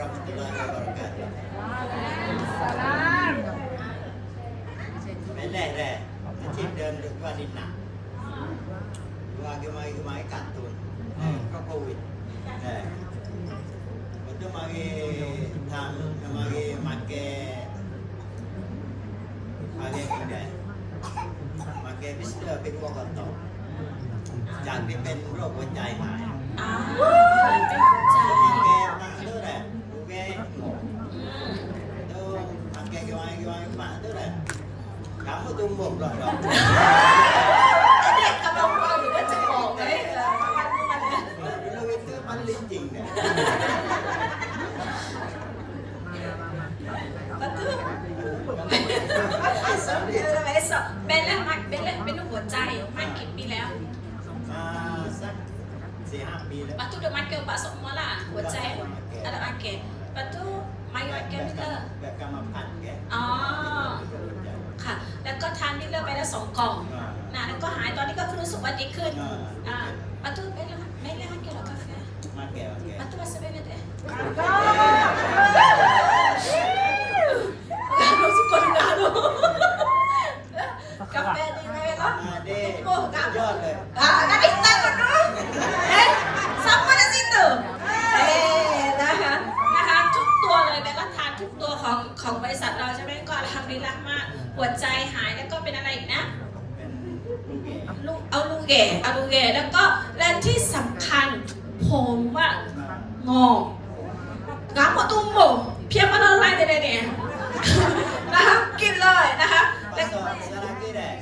warahmatullahi wabarakatuh. Salam. เป็นแรกแรกอาชีพเดิมเรียกว่าดินหนักว่าเกี่ยวกับเกี่ยวไม้กัดตัวก็โควิดแต่ itu mage tang mage make mage kinda mage mister เป็นโรคกระตุกจากที่เป็นโรคหัวใจหาย Kamu tumbuh pula dah. เด็กกำลังฟังอยู่ว่าจะบอกไหมเออมันเนี่ย Dulu itu paling jing dah. Betul. เป็นอะไรสอบเป็นแล้วมันเป็นแล้วเป็นหัวใจมันกี่ปีแล้ว Ah, sak sihat bila. Lepas tu dia makan bakso semua lah หัวใจ ada makan Lepas tu Mai makan bila Biar kamu pan ke. อ๋อ ค่ะ แล้ว ก็ทานมิลเลอร์ไปแล้วสองกล่องนะแล้วก็หายตอนนี้ก็รู้สึกว่าดีขึ้นอ่าปะตูไม่ละไม่ละเกี่ยวกับกาแฟ Makan makan. ปะตูมาเซเว่นเลยเด้รู้สึกคนด่าดูกาแฟดีไหมล่ะ Ah, dek. Oh, tak. Jod le. Ah, nak minta kau tu. Eh, siapa di situ? Eh, นะคะนะคะทุกตัวเลยแม่ก็ทานทุกตัวของของบริษัทเราใช่ไหมก็ทำดีรักมาก หัวใจหายแล้วก็เป็นอะไรอีกนะ Ben rugi. ลูกเอาลูกแก่เอาลูกแก่แล้วก็และที่สำคัญผมว่างอกงามหมดตุ้มโบเพียงมาละลายเด็ดๆนะคะกินเลยนะคะแล้ว Pasal sekali lagi dah.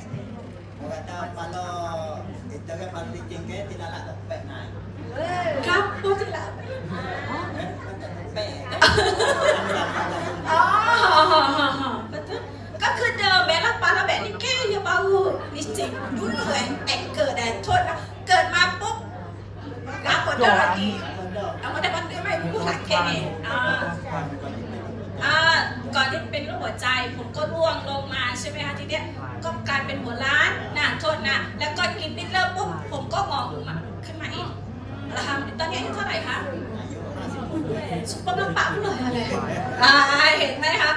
Orang kata kalau itu kan paling licin ke tidak nak topek naik. ครับพูดถึงแล้ว Eh, macam topek. อ๋อ betul ก็คือเดิมแม่ละปลาละแบบนี่แค่ยาบาวูนี่จริงดูเลยแอนเกิดแอนโทษนะเกิดมาปุ๊บรักหมดเลยเอามาได้วันเดียวไม่พูดหลักแค่นี้อ่าอ่าก่อนที่เป็นโรคหัวใจผมก็ร่วงลงมาใช่ไหมคะทีเนี้ยก็กลายเป็นหัวล้านนะโทษนะแล้วก็กินพิลเลอร์ปุ๊บผมก็งอกขึ้นมาขึ้นมาอีกแล้วค่ะตอนนี้อายุเท่าไหร่คะซุปเปอร์น้ำปากเลยอะไรอ่าเห็นไหมคะ